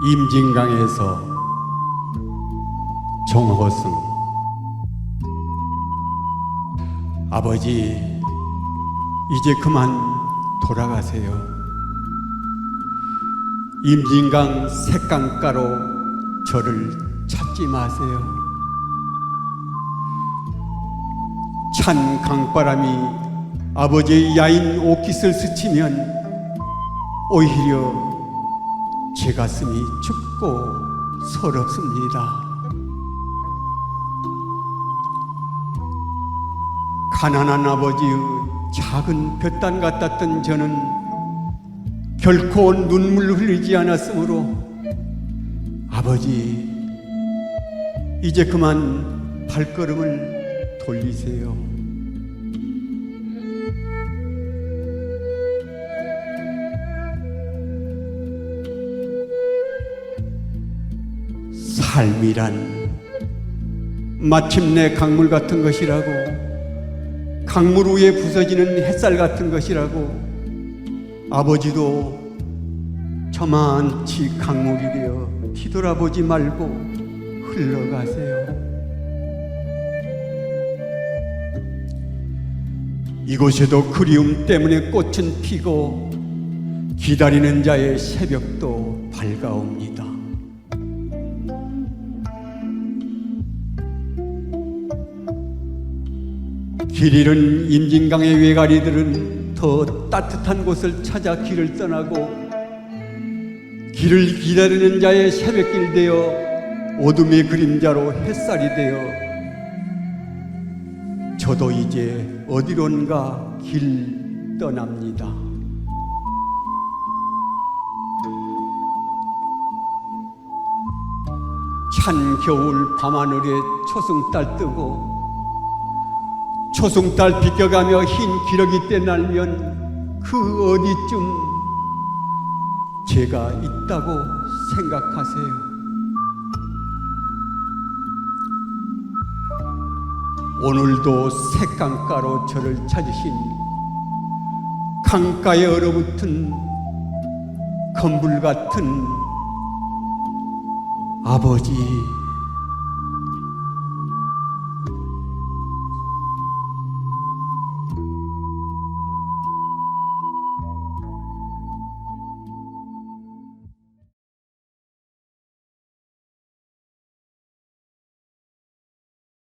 임진강에서 정호승 아버지 이제 그만 돌아가세요. 임진강 색강가로 저를 찾지 마세요. 찬 강바람이 아버지의 야인 옷깃을 스치면 오히려 제 가슴이 춥고 서럽습니다. 가난한 아버지의 작은 볕단 같았던 저는 결코 눈물 흘리지 않았으므로 아버지 이제 그만 발걸음을 돌리세요. 삶이란 마침내 강물 같은 것이라고 강물 위에 부서지는 햇살 같은 것이라고 아버지도 저만치 강물이 되어 뒤돌아보지 말고 흘러가세요. 이곳에도 그리움 때문에 꽃은 피고 기다리는 자의 새벽도 밝아옵니다. 길 잃은 임진강의 외가리들은 더 따뜻한 곳을 찾아 길을 떠나고 길을 기다리는 자의 새벽길 되어 어둠의 그림자로 햇살이 되어 저도 이제 어디론가 길 떠납니다. 찬 겨울 밤하늘에 초승달 뜨고 초승달 비껴가며 흰 기러기 때 날면 그 어디쯤 제가 있다고 생각하세요. 오늘도 색강가로 저를 찾으신 강가에 얼어붙은 건불 같은 아버지